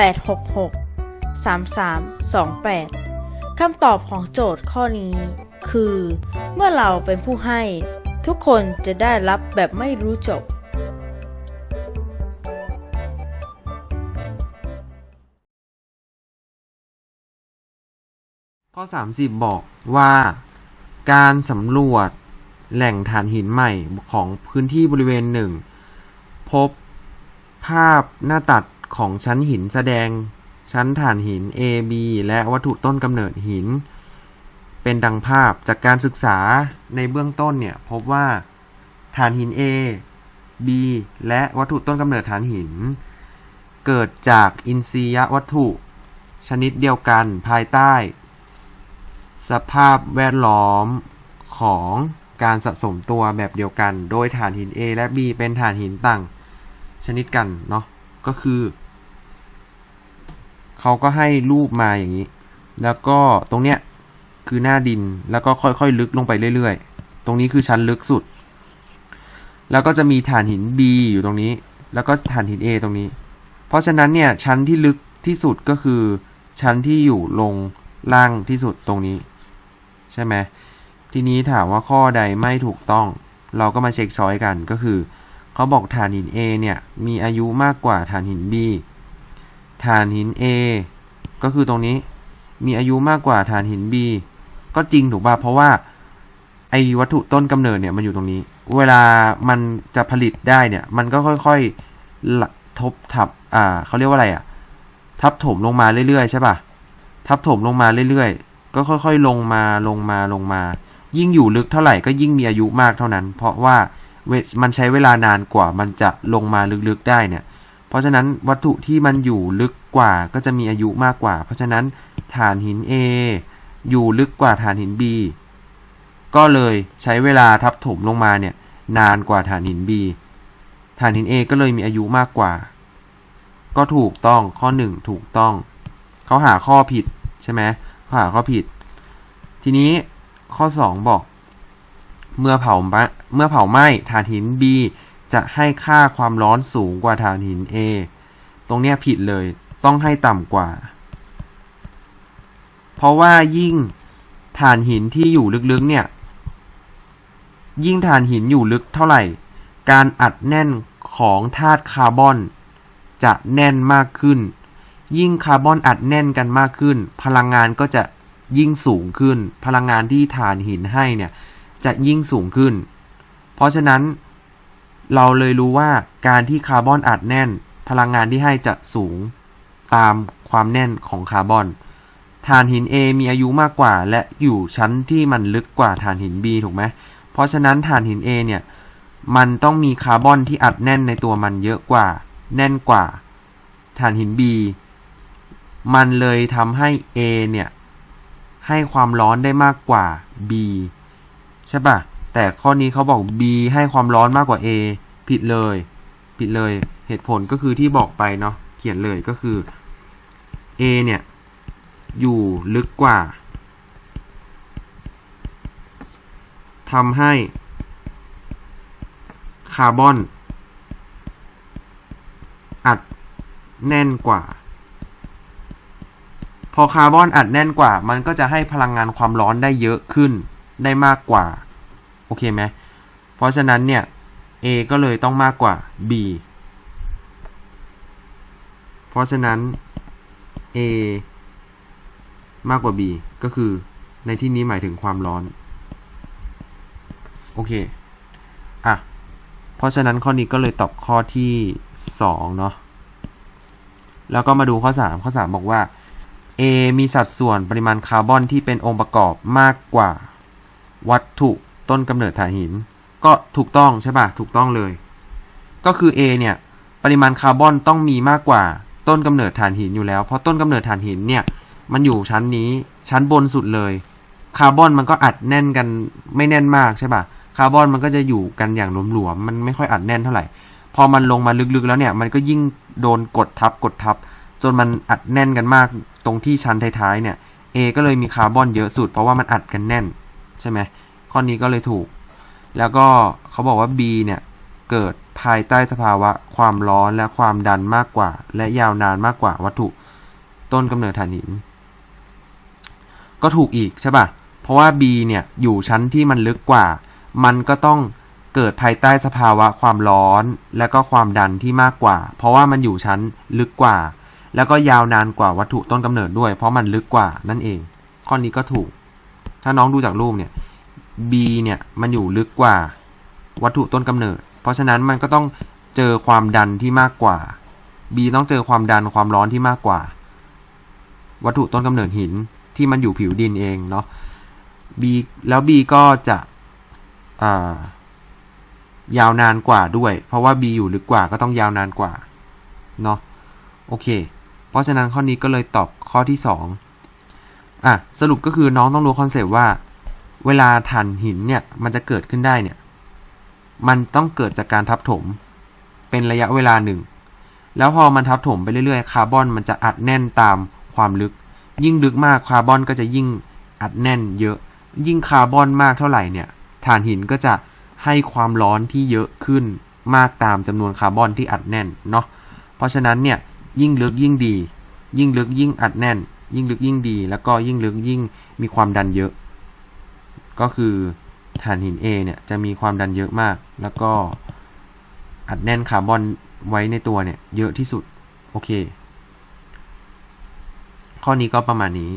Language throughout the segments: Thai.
866 3328 คำตอบของโจทย์ข้อนี้ คือ เมื่อเราเป็นผู้ให้ ทุกคนจะได้รับแบบไม่รู้จบข้อ 30 บอกว่าการสำรวจแหล่งถ่านหินใหม่ของพื้นที่บริเวณหนึ่ง พบภาพหน้าตัด ของชั้นหินแสดงชั้นถ่านหิน A B และวัตถุต้นกำเนิดหิน เป็นดังภาพจากการศึกษาในเบื้องต้นเนี่ยพบว่าถ่านหิน A B และวัตถุต้นกำเนิดถ่านหิน เกิดจากอินทรียวัตถุ ชนิดเดียวกันภายใต้ สภาพแวดล้อมของการสะสมตัวแบบเดียวกัน โดยถ่านหิน A และ B เป็นถ่านหินต่างชนิดกันเนาะ ก็คือเขาก็ให้รูปมาอย่างนี้ แล้วก็ตรงเนี้ยคือหน้าดินแล้วก็ค่อยๆ ลึกลงไปเรื่อยๆ ตรงนี้คือชั้นลึกสุด แล้วก็จะมีถ่านหิน B อยู่ตรงนี้ แล้วก็ถ่านหิน A ตรงนี้ เพราะฉะนั้นเนี่ยชั้นที่ลึกที่สุดก็คือชั้นที่อยู่ลงล่างที่สุดตรงนี้ ใช่ไหมทีนี้ถามว่าข้อใดไม่ถูกต้อง เราก็มาเช็คช้อยกันก็คือ เขาบอกฐานหิน A เนี่ย มีอายุมากกว่าฐานหิน B ฐานหิน A ก็คือตรงนี้มีอายุมากกว่าฐานหิน B ก็จริงถูกป่ะเพราะว่าไอ้วัตถุต้นกำเนิดเนี่ยมันอยู่ตรงนี้ เวลามันจะผลิตได้เนี่ย มันก็ค่อยๆทบทับอ่าเขาเรียกว่าอะไรอะ ทับถมลงมาเรื่อยๆใช่ป่ะทับถมลงมาเรื่อยๆ ก็ค่อยๆ ลงมาลงมาลงมา ยิ่งอยู่ลึกเท่าไหร่ก็ยิ่งมีอายุมากเท่านั้น เพราะว่า มันใช้เวลานานกว่ามันจะลงมาลึกๆได้เนี่ย เพราะฉะนั้นวัตถุที่มันอยู่ลึกกว่าก็จะมีอายุมากกว่า เพราะฉะนั้นฐานหิน A อยู่ลึกกว่าฐานหิน B ก็เลยใช้เวลาทับถมลงมาเนี่ยนานกว่าฐานหิน B ฐานหิน A ก็เลยมีอายุมากกว่า ก็ถูกต้องข้อหนึ่งถูกต้อง เขาหาข้อผิดใช่ไหมเขาหาข้อผิด ทีนี้ข้อ 2 บอก เมื่อเผาเมื่อเผาไหม้ถ่านหิน B จะให้ค่าความร้อนสูงกว่าถ่านหิน A ตรงเนี้ยผิดเลยต้องให้ต่ำกว่า เพราะว่ายิ่งถ่านหินที่อยู่ลึกๆเนี่ย ยิ่งถ่านหินอยู่ลึกเท่าไหร่ การอัดแน่นของธาตุคาร์บอน จะแน่นมากขึ้น ยิ่งคาร์บอนอัดแน่นกันมากขึ้น พลังงานก็จะยิ่งสูงขึ้น พลังงานที่ถ่านหินให้เนี่ย จะยิ่งสูงขึ้น เพราะฉะนั้น เราเลยรู้ว่าการที่คาร์บอนอัดแน่น พลังงานที่ให้จะสูงตามความแน่นของคาร์บอนถ่านหิน A มีอายุมากกว่า และอยู่ชั้นที่มันลึกกว่าถ่านหิน B ถูกไหม เพราะฉะนั้นถ่านหิน A เนี่ย มันต้องมีคาร์บอนที่อัดแน่นในตัวมันเยอะกว่า แน่นกว่าถ่านหิน B มันเลยทำให้ A เนี่ย ให้ความร้อนได้มากกว่า B ใช่ปะแต่ข้อนี้เขาบอก B ให้ความร้อนมากกว่า A ผิดเลย ผิดเลย เหตุผลก็คือที่บอกไปเนาะ เขียนเลยก็คือ A เนี่ย อยู่ลึกกว่าทำให้ คาร์บอน อัดแน่นกว่า พอคาร์บอนอัดแน่นกว่า มันก็จะให้พลังงานความร้อนได้เยอะขึ้น ได้มากกว่า โอเคไหมเพราะฉะนั้นเนี่ย A ก็เลยต้องมากกว่า B เพราะฉะนั้น A มากกว่า B ก็คือในที่นี้หมายถึงความร้อน โอเค อะ เพราะฉะนั้นข้อนี้ก็เลยตอบข้อที่2เนาะ แล้วก็มาดูข้อ 3 ข้อ 3 บอกว่า A มีสัดส่วนปริมาณคาร์บอนที่เป็นองค์ประกอบมากกว่า วัตถุต้นกำเนิดถ่านหิน ก็ถูกต้องใช่ป่ะถูกต้องเลย ก็คือ A เนี่ย ปริมาณคาร์บอนต้องมีมากกว่าต้นกำเนิดถ่านหินอยู่แล้ว เพราะต้นกำเนิดถ่านหินเนี่ยมันอยู่ชั้นนี้ชั้นบนสุดเลย คาร์บอนมันก็อัดแน่นกันไม่แน่นมากใช่ปะคาร์บอนมันก็จะอยู่กันอย่างหลวมๆมันไม่ค่อยอัดแน่นเท่าไหร่ พอมันลงมาลึกๆแล้วเนี่ยมันก็ยิ่งโดนกดทับกดทับ จนมันอัดแน่นกันมากตรงที่ชั้นท้ายๆเนี่ย A ก็เลยมีคาร์บอนเยอะสุดเพราะว่ามันอัดกันแน่น ใช่ไหมข้อนี้ก็เลยถูก แล้วก็เขาบอกว่า B เนี่ยเกิดภายใต้สภาวะความร้อนและความดันมากกว่า และยาวนานมากกว่าวัตถุต้นกำเนิดถ่านหิน ก็ถูกอีกใช่ป่ะ เพราะว่า B เนี่ยอยู่ชั้นที่มันลึกกว่า มันก็ต้องเกิดภายใต้สภาวะความร้อน และก็ความดันที่มากกว่า เพราะว่ามันอยู่ชั้นลึกกว่า แล้วก็ยาวนานกว่าวัตถุต้นกำเนิดด้วย เพราะมันลึกกว่านั่นเอง ข้อนี้ก็ถูก ถ้าน้องดูจากรูปเนี่ย B เนี่ยมันอยู่ลึกกว่าวัตถุต้นกำเนิด เพราะฉะนั้นมันก็ต้องเจอความดันที่มากกว่า B ต้องเจอความดันความร้อนที่มากกว่า วัตถุต้นกำเนิดหินที่มันอยู่ผิวดินเองเนาะ B แล้ว B ก็จะายาวนานกว่าด้วย เพราะว่า B อยู่ลึกกว่าก็ต้องยาวนานกว่าเนาะโอเค เพราะฉะนั้นข้อนี้ก็เลยตอบข้อที่ส อะสรุปก็คือน้องต้องรู้คอนเซปต์ว่า เวลาถ่านหินเนี่ยมันจะเกิดขึ้นได้เนี่ย มันต้องเกิดจากการทับถม เป็นระยะเวลาหนึ่ง แล้วพอมันทับถมไปเรื่อยๆคาร์บอนมันจะอัดแน่นตามความลึก ยิ่งลึกมากคาร์บอนก็จะยิ่งอัดแน่นเยอะ ยิ่งคาร์บอนมากเท่าไหร่เนี่ยถ่านหินก็จะให้ความร้อนที่เยอะขึ้นมากตามจำนวนคาร์บอนที่อัดแน่นเนาะเพราะฉะนั้นเนี่ยยิ่งลึกยิ่งดี ยิ่งลึกยิ่งอัดแน่น ยิ่งลึกยิ่งดี แล้วก็ยิ่งลึกยิ่งมีความดันเยอะ ก็คือถ่านหิน A เนี่ยจะมีความดันเยอะมาก แล้วก็อัดแน่นคาร์บอนไว้ในตัวเนี่ยเยอะที่สุด โอเค ข้อนี้ก็ประมาณนี้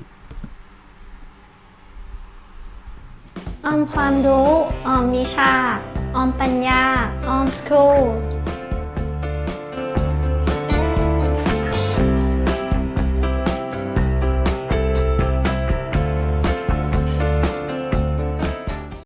ออมความรู้ ออมวิชา ออมปัญญา ออมสคูล